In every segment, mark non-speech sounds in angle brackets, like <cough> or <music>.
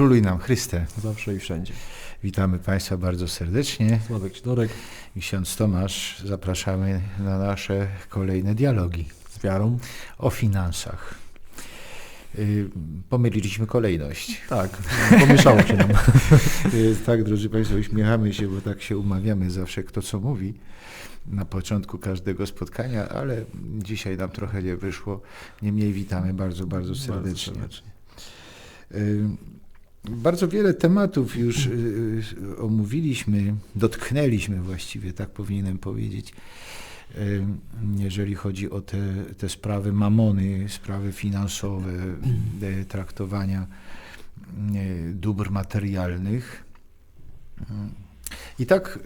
Króluj nam Chryste. Zawsze i wszędzie. Witamy Państwa bardzo serdecznie. Sławek Sidorek. I ksiądz Tomasz zapraszamy na nasze kolejne dialogi z wiarą o finansach. Y, pomyliliśmy kolejność. Tak, pomieszało się nam. <laughs> Y, tak, drodzy Państwo, uśmiechamy się, bo tak się umawiamy zawsze, kto co mówi na początku każdego spotkania, ale dzisiaj nam trochę nie wyszło. Niemniej witamy bardzo, bardzo serdecznie. Bardzo serdecznie. Bardzo wiele tematów już y, y, omówiliśmy, dotknęliśmy właściwie, tak powinienem powiedzieć, jeżeli chodzi o te, te sprawy mamony, sprawy finansowe, e, traktowania dóbr materialnych. I tak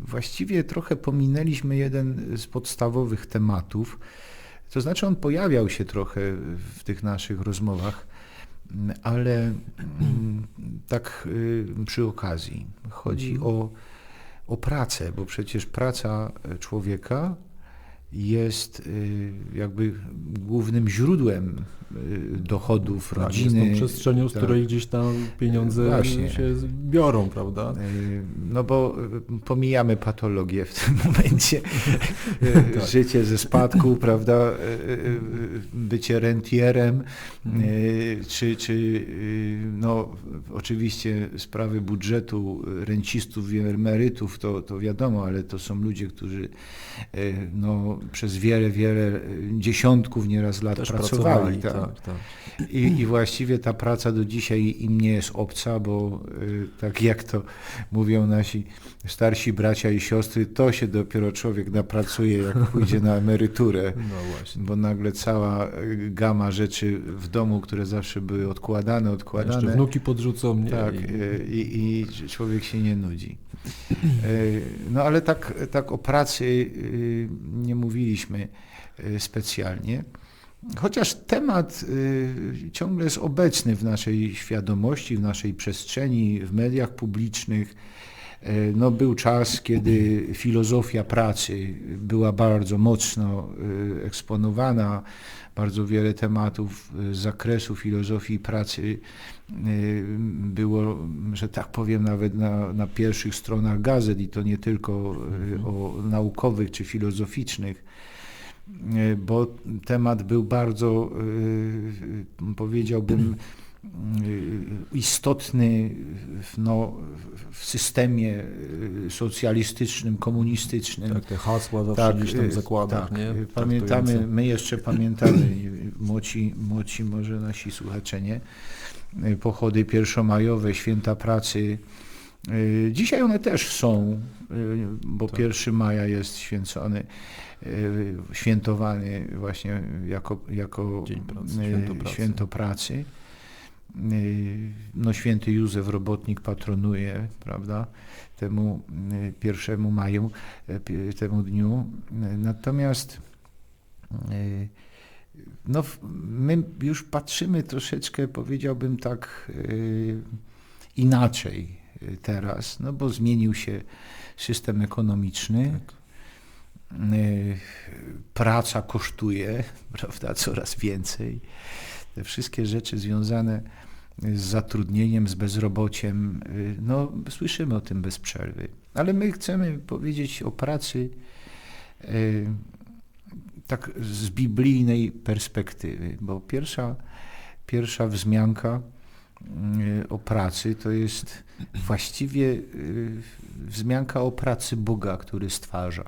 właściwie trochę pominęliśmy jeden z podstawowych tematów, to znaczy on pojawiał się trochę w tych naszych rozmowach, ale mm, tak y, przy okazji chodzi mhm. o, o pracę, bo przecież praca człowieka jest y, jakby głównym źródłem y, dochodów tak, rodziny. Jest tą przestrzenią, z tak. której gdzieś tam pieniądze Właśnie. się biorą, prawda? Y, no bo pomijamy patologię w tym <laughs> momencie. <laughs> tak. Życie ze spadku, <laughs> prawda? Bycie rentierem, hmm. czy, czy no oczywiście sprawy budżetu rencistów i emerytów, to, to wiadomo, ale to są ludzie, którzy no, przez wiele, wiele dziesiątków nieraz lat Też pracowali. pracowali tak. Tak, tak. I, I, właściwie ta praca do dzisiaj im nie jest obca, bo y, tak jak to mówią nasi starsi bracia i siostry, to się dopiero człowiek napracuje, jak pójdzie na emeryturę. <laughs> No właśnie. Bo nagle cała y, gama rzeczy w domu, które zawsze były odkładane, odkładane. Jeszcze wnuki podrzucą mnie. Tak, y, i, i człowiek się nie nudzi. No ale tak, tak o pracy nie mówiliśmy specjalnie. Chociaż temat ciągle jest obecny w naszej świadomości, w naszej przestrzeni, w mediach publicznych. No, był czas, kiedy filozofia pracy była bardzo mocno eksponowana. Bardzo wiele tematów z zakresu filozofii pracy było, że tak powiem, nawet na, na pierwszych stronach gazet i to nie tylko o naukowych czy filozoficznych bo temat był bardzo, powiedziałbym, istotny no, w systemie socjalistycznym, komunistycznym. Tak, te hasła zawsze tak, gdzieś tam zakładach, tak, nie? Pamiętamy, my jeszcze pamiętamy, młodzi, młodzi może nasi słuchacze nie, pochody pierwszomajowe, święta pracy. Dzisiaj one też są, bo tak. 1 maja jest święcony, świętowany właśnie jako, jako pracy, święto pracy. Święto pracy. No, święty Józef Robotnik patronuje, prawda, temu pierwszemu maju, temu dniu. Natomiast no, my już patrzymy troszeczkę, powiedziałbym tak, inaczej teraz, no bo zmienił się system ekonomiczny. Tak. Praca kosztuje, <laughs> prawda, coraz więcej. Te wszystkie rzeczy związane z zatrudnieniem, z bezrobociem, no słyszymy o tym bez przerwy. Ale my chcemy powiedzieć o pracy tak z biblijnej perspektywy, bo pierwsza, pierwsza wzmianka y, o pracy to jest właściwie y, wzmianka o pracy Boga, który stwarza.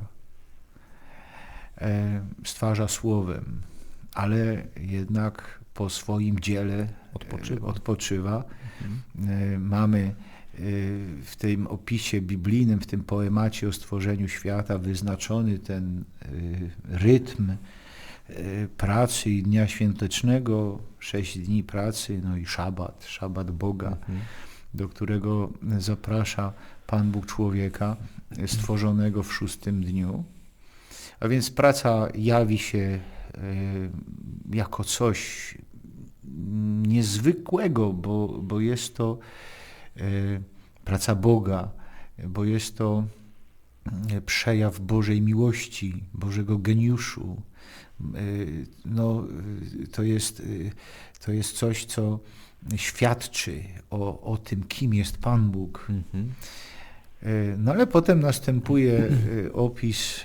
Stwarza słowem, ale jednak po swoim dziele e, odpoczywa. odpoczywa. Mhm. E, mamy w tym opisie biblijnym, w tym poemacie o stworzeniu świata wyznaczony ten rytm pracy i dnia świątecznego, sześć dni pracy, no i szabat, szabat Boga, mhm. do którego zaprasza Pan Bóg człowieka stworzonego w szóstym dniu. A więc praca jawi się jako coś niezwykłego, bo, bo jest to praca Boga, bo jest to przejaw Bożej miłości, Bożego geniuszu. No, to, jest, to jest coś, co świadczy o, o tym, kim jest Pan Bóg. Mhm. No ale potem następuje opis,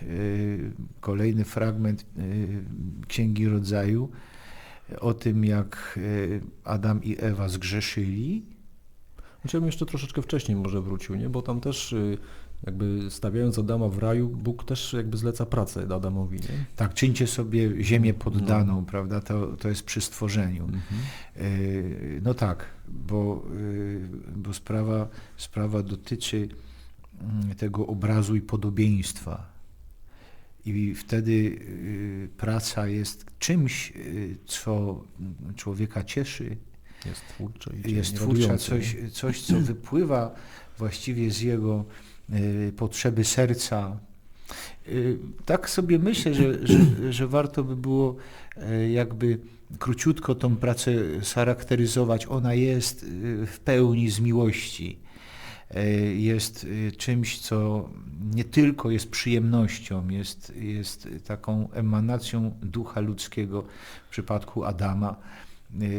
kolejny fragment Księgi Rodzaju o tym, jak Adam i Ewa zgrzeszyli. Ja bym jeszcze troszeczkę wcześniej może wrócił, nie? bo tam też jakby stawiając Adama w raju, Bóg też jakby zleca pracę Adamowi. Nie? Tak, czyńcie sobie ziemię poddaną, no. prawda? To, to jest przy stworzeniu. Mhm. E, no tak, bo, e, bo sprawa, sprawa dotyczy tego obrazu i podobieństwa. I wtedy e, praca jest czymś, co człowieka cieszy. Jest twórcza. Jest twórcza, coś, coś, co wypływa właściwie z jego Y, potrzeby serca. Y, tak sobie myślę, że, że, że warto by było y, jakby króciutko tą pracę scharakteryzować. Ona jest w pełni z miłości. Jest czymś, co nie tylko jest przyjemnością, jest, jest taką emanacją ducha ludzkiego w przypadku Adama,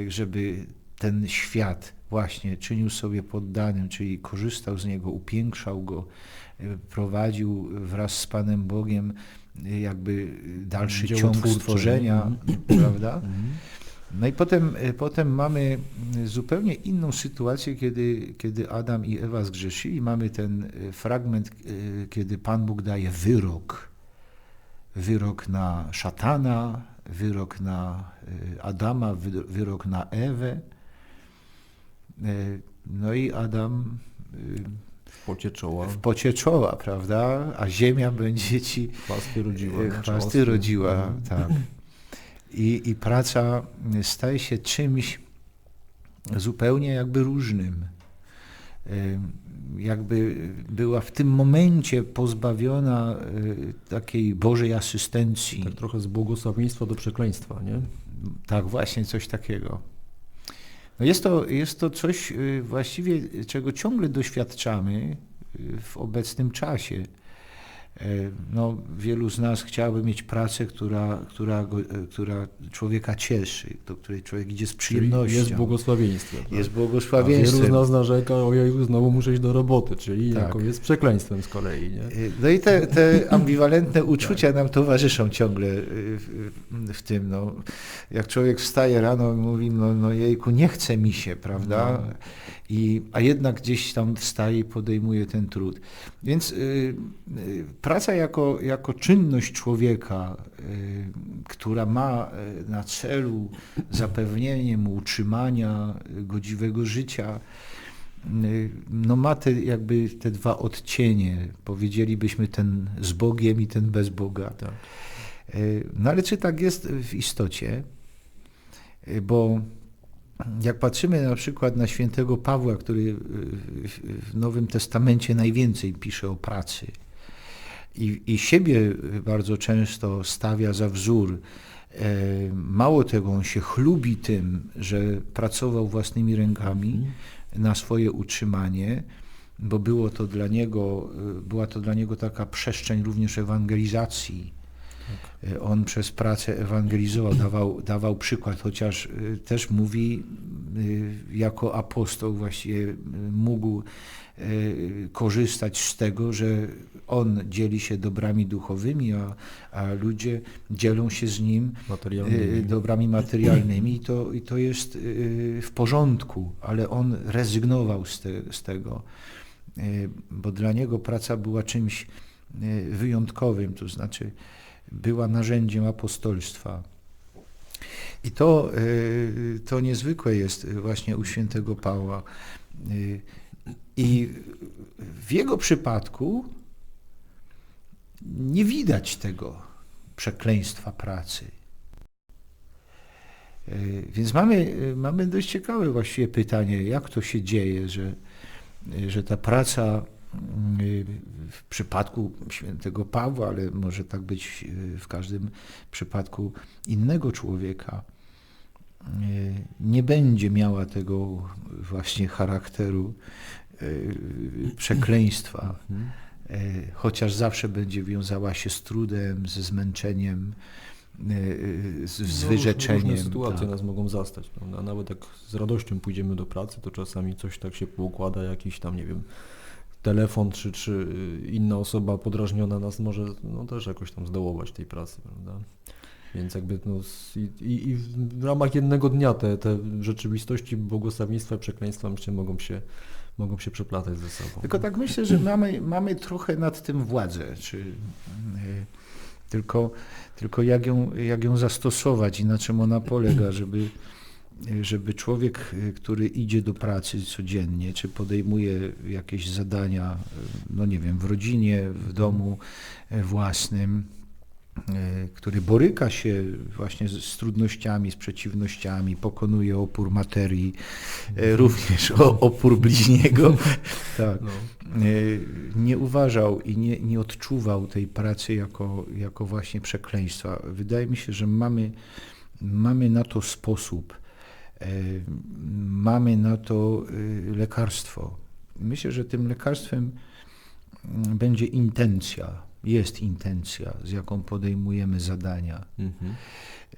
żeby ten świat właśnie czynił sobie poddanym, czyli korzystał z niego, upiększał go, e, prowadził wraz z Panem Bogiem e, jakby dalszy Dzieło ciąg stworzenia, mm. prawda? No i potem, e, potem mamy zupełnie inną sytuację, kiedy, kiedy Adam i Ewa zgrzeszyli. Mamy ten fragment, kiedy Pan Bóg daje wyrok. Wyrok na szatana, wyrok na Adama, wyrok na Ewę. E, no i Adam w pocie czoła. W pocie czoła, prawda? A ziemia będzie ci chwasty rodziła. E, chwasty rodziła, mhm. tak. I, I praca staje się czymś zupełnie jakby różnym. E, jakby była w tym momencie pozbawiona takiej Bożej asystencji. Tak trochę z błogosławieństwa do przekleństwa, nie? Tak, właśnie coś takiego. No jest, to, jest to coś y, właściwie, czego ciągle doświadczamy y, w obecnym czasie. E, no, wielu z nas chciałoby mieć pracę, która, która, go, e, która człowieka cieszy, do której człowiek idzie z przyjemnością. Czyli jest błogosławieństwem. Tak? Jest błogosławieństwem. A wielu z nas narzeka, ojej, znowu muszę iść do roboty, czyli tak. jako jest przekleństwem z kolei. Nie? E, no i te, te ambiwalentne uczucia tak. nam towarzyszą ciągle w, w, tym. No. Jak człowiek wstaje rano i mówi, no, no jejku, nie chce mi się, prawda? No. I, a jednak gdzieś tam wstaje i podejmuje ten trud. Więc y, y, praca jako, jako czynność człowieka, y, która ma y, na celu zapewnienie mu utrzymania godziwego życia, y, no ma te, jakby te dwa odcienie, powiedzielibyśmy ten z Bogiem i ten bez Boga. Tak. Y, no ale czy tak jest w istocie? Bo jak patrzymy na przykład na świętego Pawła, który w Nowym Testamencie najwięcej pisze o pracy i, i siebie bardzo często stawia za wzór, e, mało tego, on się chlubi tym, że pracował własnymi rękami mhm. na swoje utrzymanie, bo było to dla niego, e, była to dla niego taka przestrzeń również ewangelizacji. On przez pracę ewangelizował, dawał, dawał przykład, chociaż y, też mówi, y, jako apostoł właściwie y, mógł korzystać z tego, że on dzieli się dobrami duchowymi, a, a ludzie dzielą się z nim materialnymi. dobrami materialnymi. I to, i to jest w porządku, ale on rezygnował z, te, z tego, bo dla niego praca była czymś wyjątkowym, to znaczy była narzędziem apostolstwa. I to, y, to niezwykłe jest właśnie u świętego Pawła. Y, I w jego przypadku nie widać tego przekleństwa pracy. Y, więc mamy, mamy dość ciekawe właściwie pytanie, jak to się dzieje, że, że ta praca w przypadku świętego Pawła, ale może tak być w każdym przypadku innego człowieka, nie będzie miała tego właśnie charakteru e, przekleństwa, chociaż zawsze będzie wiązała się z trudem, ze zmęczeniem, z, z No, wyrzeczeniem. Różne sytuacje tak. nas mogą zastać, prawda? Nawet jak z radością pójdziemy do pracy, to czasami coś tak się poukłada, jakiś tam, nie wiem, telefon czy, czy y, inna osoba podrażniona nas może no, też jakoś tam zdołować tej pracy, prawda? Więc jakby no, i, i w ramach jednego dnia te, te rzeczywistości błogosławieństwa i przekleństwa myślę mogą się, mogą się przeplatać ze sobą. Tylko tak myślę, że mamy, mamy trochę nad tym władzę, czy y, tylko, tylko jak, ją, jak ją zastosować i na czym ona polega, żeby, żeby człowiek, y, który idzie do pracy codziennie, czy podejmuje jakieś zadania, y, no nie wiem, w rodzinie, w domu y, własnym, który boryka się właśnie z, trudnościami, z przeciwnościami, pokonuje opór materii, y, również opór bliźniego. <laughs> tak No. nie uważał i nie, nie odczuwał tej pracy jako, jako właśnie przekleństwa. Wydaje mi się, że mamy, mamy na to sposób, mamy na to e, lekarstwo. Myślę, że tym lekarstwem mm, będzie intencja, jest intencja, z jaką podejmujemy zadania. Mhm.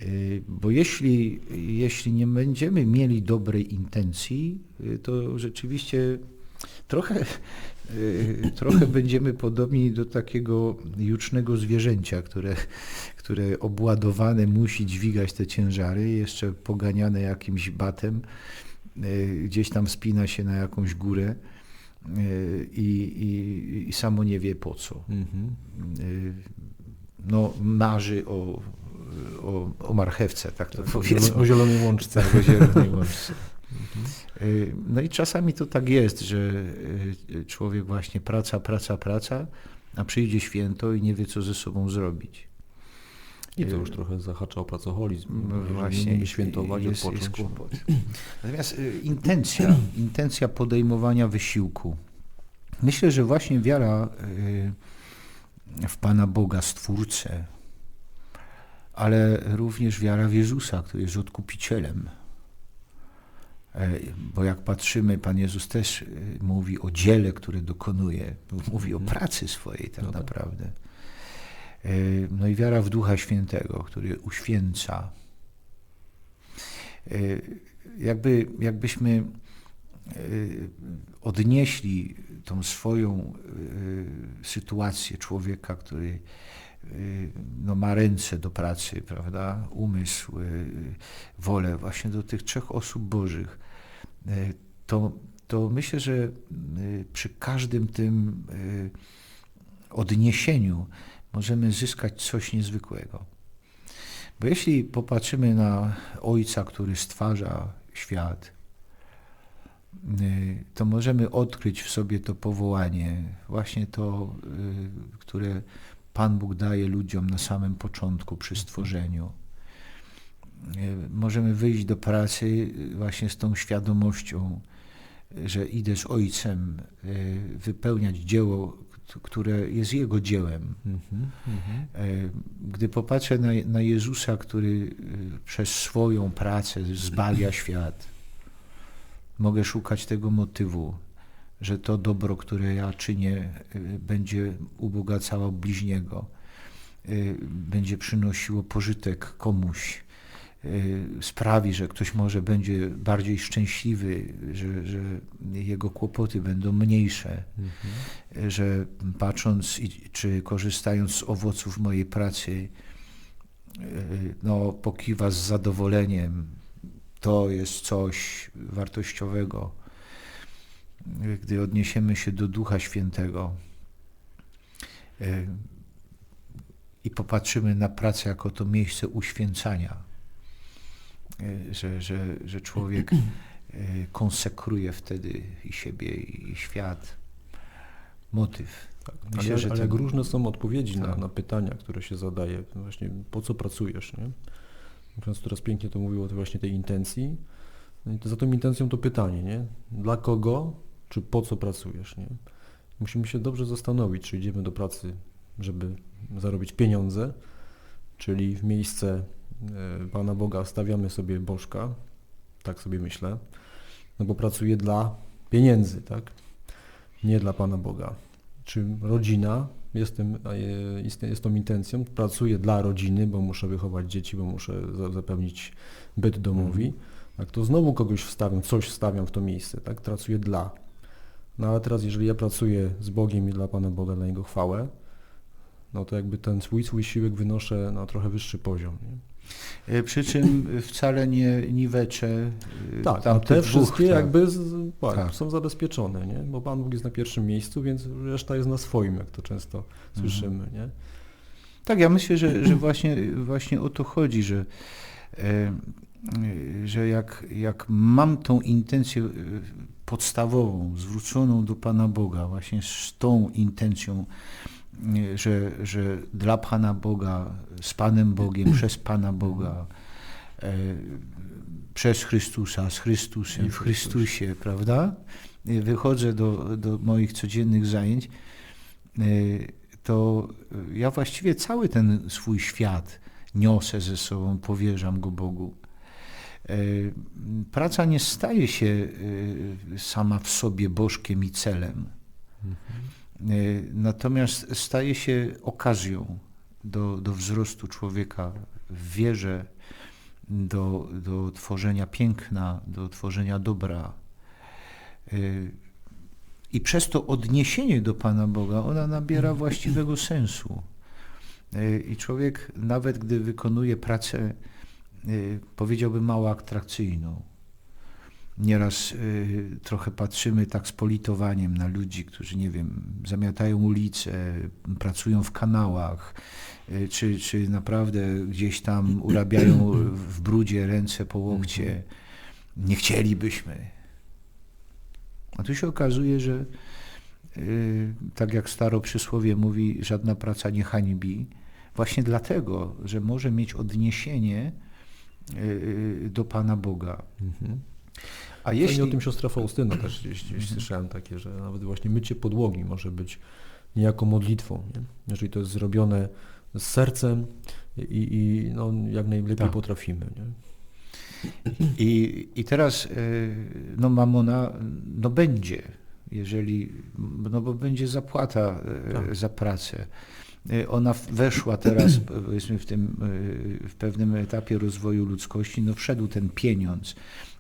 Y, Bo jeśli, jeśli nie będziemy mieli dobrej intencji, y, to rzeczywiście trochę, y, trochę będziemy podobni do takiego jucznego zwierzęcia, które, które obładowane musi dźwigać te ciężary, jeszcze poganiane jakimś batem, y, gdzieś tam wspina się na jakąś górę y, i, i, i samo nie wie po co Mhm. y, no, marzy o, o, o marchewce, tak to Tak, o, powiedzmy. o zielonej łączce. Tak, o zielonej <laughs> łączce. No i czasami to tak jest, że człowiek właśnie praca, praca, praca, a przyjdzie święto i nie wie, co ze sobą zrobić. I to już trochę zahacza o pracoholizm. No właśnie, nie świętować, jest, odpocząć. jest kłopot. Natomiast y, intencja, <clears throat> intencja podejmowania wysiłku. Myślę, że właśnie wiara y, w Pana Boga, Stwórcę, ale również wiara w Jezusa, który jest odkupicielem. E, Bo jak patrzymy, Pan Jezus też y, mówi o dziele, które dokonuje, mówi o Mhm. pracy swojej tak No tak. naprawdę. E, No i wiara w Ducha Świętego, który uświęca. E, Jakby, jakbyśmy e, odnieśli tą swoją sytuację człowieka, który no, ma ręce do pracy, prawda, umysł, wolę właśnie do tych trzech osób bożych, to, to myślę, że przy każdym tym odniesieniu możemy zyskać coś niezwykłego. Bo jeśli popatrzymy na Ojca, który stwarza świat, y, to możemy odkryć w sobie to powołanie, właśnie to, y, które Pan Bóg daje ludziom na samym początku przy stworzeniu. Y, Możemy wyjść do pracy właśnie z tą świadomością, że idę z Ojcem wypełniać dzieło, które jest Jego dziełem. Mhm. Mhm. E, Gdy popatrzę na, na Jezusa, który y, przez swoją pracę zbawia <clears throat> świat, mogę szukać tego motywu, że to dobro, które ja czynię, y, będzie ubogacało bliźniego, będzie przynosiło pożytek komuś, sprawi, że ktoś może będzie bardziej szczęśliwy, że, że jego kłopoty będą mniejsze Mhm. że patrząc i, czy korzystając z owoców mojej pracy, yy, no, pokiwa z zadowoleniem. To jest coś wartościowego. Yy, Gdy odniesiemy się do Ducha Świętego i popatrzymy na pracę jako to miejsce uświęcania, że, że, że człowiek yy, konsekruje wtedy i siebie, i świat motyw. Tak. Myślę, ale że ale ten- różne są odpowiedzi na, Tak. na pytania, które się zadaje, właśnie po co pracujesz, nie? Ksiądz teraz pięknie to mówił o tej właśnie tej intencji. No i to za tą intencją to pytanie, nie? Dla kogo, czy po co pracujesz, nie? Musimy się dobrze zastanowić, czy idziemy do pracy, żeby zarobić pieniądze, czyli w miejsce e, Pana Boga stawiamy sobie Bożka, tak sobie myślę, no bo pracuję dla pieniędzy, tak? Nie dla Pana Boga. czy rodzina, jestem, e, jest, jest tą intencją, pracuję dla rodziny, bo muszę wychować dzieci, bo muszę za- zapewnić byt domowi, tak, to znowu kogoś wstawiam, coś wstawiam w to miejsce, tak, pracuję dla. No ale teraz, jeżeli ja pracuję z Bogiem i dla Pana Boga, dla Jego chwałę, no to jakby ten swój, swój siłek wynoszę na trochę wyższy poziom. Nie? E, Przy czym wcale nie niweczę e, Tak, a tamtych te dwóch, wszystkie tak. jakby z, tak, Tak. są zabezpieczone, nie? bo Pan Bóg jest na pierwszym miejscu, więc reszta jest na swoim, jak to często Mhm. słyszymy. Nie? Tak, ja myślę, że, że właśnie, właśnie o to chodzi, że, e, że jak, jak mam tą intencję podstawową, zwróconą do Pana Boga, właśnie z tą intencją, że, że dla Pana Boga, z Panem Bogiem, <clears throat> przez Pana Boga, e, przez Chrystusa, z Chrystusem, w Chrystusie. Prawda? I Wychodzę do, do moich codziennych zajęć, e, to ja właściwie cały ten swój świat niosę ze sobą, powierzam go Bogu. E, Praca nie staje się e, sama w sobie bożkiem i celem, E, natomiast staje się okazją do, do wzrostu człowieka w wierze, do, do tworzenia piękna, do tworzenia dobra. E, I przez to odniesienie do Pana Boga ona nabiera <clears throat> właściwego sensu. E, I człowiek, nawet gdy wykonuje pracę, e, powiedziałbym mało atrakcyjną. Nieraz e, trochę patrzymy tak z politowaniem na ludzi, którzy, nie wiem, zamiatają ulice, pracują w kanałach, e, czy, czy naprawdę gdzieś tam urabiają w brudzie ręce po łokcie. Nie chcielibyśmy. A tu się okazuje, że yy, tak jak staro przysłowie mówi, żadna praca nie hańbi, właśnie dlatego, że może mieć odniesienie do Pana Boga. Mhm. A Jeśli... o tym siostra Faustyna też gdzieś, gdzieś słyszałem takie, że nawet właśnie mycie podłogi może być niejako modlitwą, nie? jeżeli to jest zrobione z sercem i, i no, jak najlepiej Tak. potrafimy. Nie? I, I teraz yy, no mamona no będzie, jeżeli, no bo będzie zapłata yy, Tak. za pracę. Yy, Ona weszła teraz, <clears throat> powiedzmy, w tym, w pewnym etapie rozwoju ludzkości, no wszedł ten pieniądz,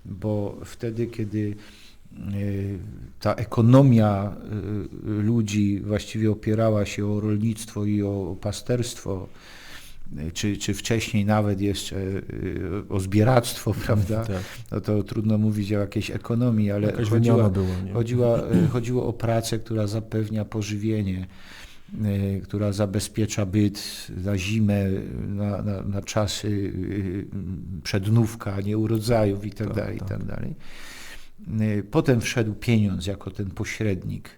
bo wtedy, kiedy yy, ta ekonomia yy, ludzi właściwie opierała się o rolnictwo i o pasterstwo, yy, czy, czy wcześniej nawet jeszcze o zbieractwo, <laughs> prawda? Tak. No to trudno mówić o jakiejś ekonomii, ale chodziła. Nie? chodziła, e, <clears throat> chodziło o pracę, która zapewnia pożywienie, e, która zabezpiecza byt na zimę, na, na, na czasy e, przednówka, nie urodzajów i tak Tak, dalej, i tak. tak Potem wszedł pieniądz jako ten pośrednik.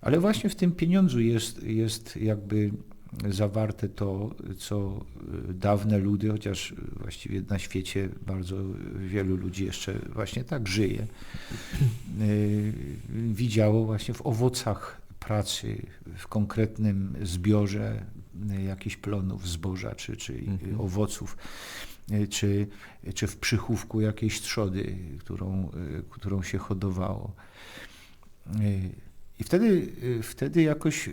Ale właśnie w tym pieniądzu jest, jest jakby zawarte to, co dawne ludy, chociaż właściwie na świecie bardzo wielu ludzi jeszcze właśnie tak żyje, y, widziało właśnie w owocach pracy, w konkretnym zbiorze y, jakichś plonów zboża czy, czy Mhm. owoców, y, czy, czy w przychówku jakiejś trzody, którą, y, którą się hodowało. I wtedy, wtedy jakoś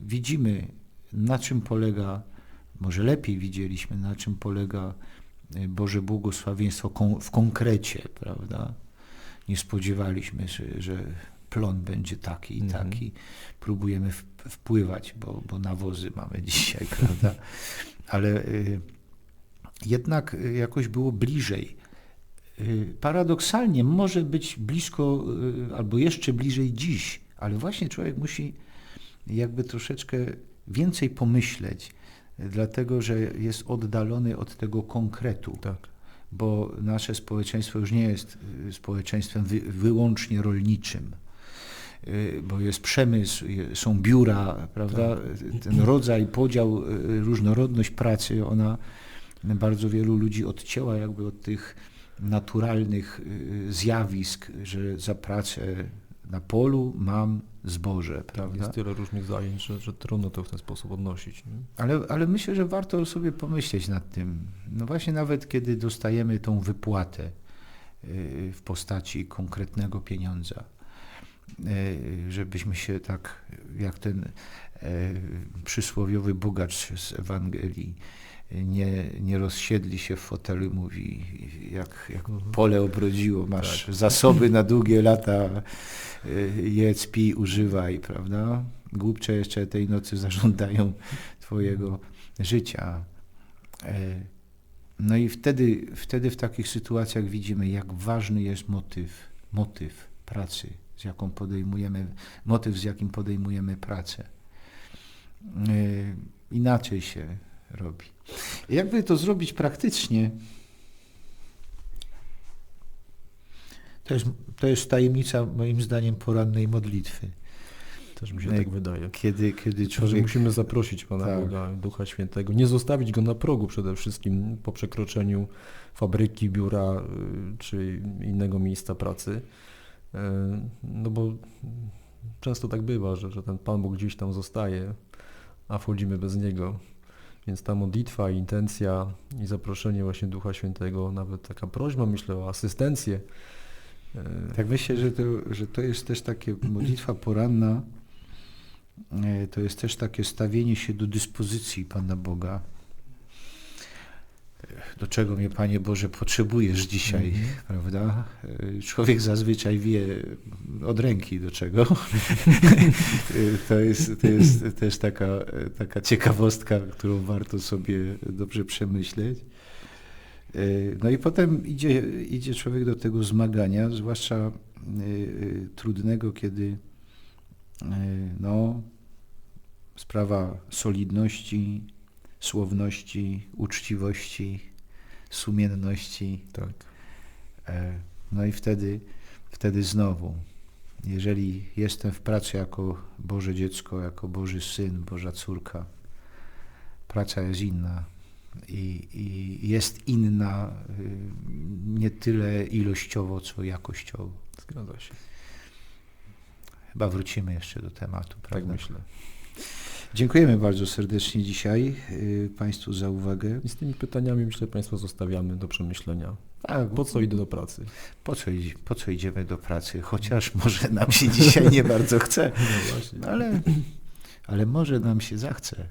widzimy, na czym polega, może lepiej widzieliśmy, na czym polega Boże błogosławieństwo w konkrecie, prawda? Nie spodziewaliśmy się, że plon będzie taki i Mhm. taki. Próbujemy wpływać, bo, bo nawozy mamy <laughs> dzisiaj, prawda? Ale y, jednak jakoś było bliżej. Y, Paradoksalnie może być blisko, y, albo jeszcze bliżej dziś, ale właśnie człowiek musi jakby troszeczkę więcej pomyśleć, dlatego że jest oddalony od tego konkretu, Tak. bo nasze społeczeństwo już nie jest społeczeństwem wy, wyłącznie rolniczym. Y, Bo jest przemysł, y, są biura, prawda? Ten rodzaj, podział, y, różnorodność pracy, ona bardzo wielu ludzi odcięła jakby od tych naturalnych zjawisk, że za pracę na polu mam zboże, prawda? Jest tyle różnych zajęć, że, że trudno to w ten sposób odnosić. Nie? Ale, ale myślę, że warto sobie pomyśleć nad tym. No właśnie nawet kiedy dostajemy tą wypłatę w postaci konkretnego pieniądza, żebyśmy się tak, jak ten e, przysłowiowy bogacz z Ewangelii, nie, nie rozsiedli się w fotelu, mówi, jak, jak Mhm. pole obrodziło, masz Tak. zasoby na długie lata, e, jedz, pij, używaj, prawda? Głupcze jeszcze tej nocy zażądają twojego życia. E, No i wtedy, wtedy w takich sytuacjach widzimy, jak ważny jest motyw, motyw pracy, z jaką podejmujemy, motyw, z jakim podejmujemy pracę. E, Inaczej się robi. Jakby to zrobić praktycznie, to jest, to jest tajemnica, moim zdaniem, porannej modlitwy. Też mi się tak wydaje. Kiedy, kiedy Że człowiek musimy zaprosić Pana Tak. Boga, Ducha Świętego, nie zostawić Go na progu przede wszystkim po przekroczeniu fabryki, biura y, czy innego miejsca pracy. Y, No bo często tak bywa, że, że ten Pan Bóg gdzieś tam zostaje, a wchodzimy bez Niego. Więc ta modlitwa, intencja i zaproszenie właśnie Ducha Świętego, nawet taka prośba, myślę o asystencję. y, Tak myślę, że to, że to jest też takie modlitwa poranna, e, to jest też takie stawienie się do dyspozycji Pana Boga. Do czego mnie, Panie Boże, potrzebujesz dzisiaj, Mhm. prawda? E, Człowiek zazwyczaj wie od ręki do czego. E, <laughs> to, jest, to jest też taka, taka ciekawostka, którą warto sobie dobrze przemyśleć. E, No i potem idzie, idzie człowiek do tego zmagania, zwłaszcza trudnego, kiedy no, sprawa solidności, słowności, uczciwości, sumienności. tak. e, No i wtedy, wtedy znowu, jeżeli jestem w pracy jako Boże dziecko, jako Boży syn, Boża córka, praca jest inna i, i jest inna y, nie tyle ilościowo, co jakościowo. Zgadza się. Chyba wrócimy jeszcze do tematu, Tak prawda? myślę. Dziękujemy bardzo serdecznie dzisiaj y, Państwu za uwagę. I z tymi pytaniami myślę Państwa zostawiamy do przemyślenia. A, Po co idę do pracy? po, co, po co idziemy do pracy? Chociaż może nam się <laughs> dzisiaj nie bardzo chce. No. No ale, ale może nam się zachce,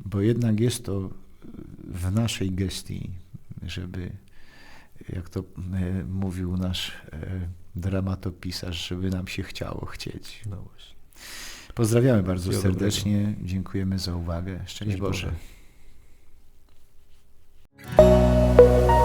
bo jednak jest to w naszej gestii, żeby, jak to e, mówił nasz e, dramatopisarz, żeby nam się chciało chcieć. No właśnie. Pozdrawiamy bardzo Dzień serdecznie. Dobrego. Dziękujemy za uwagę. Szczęść Boże. Boże.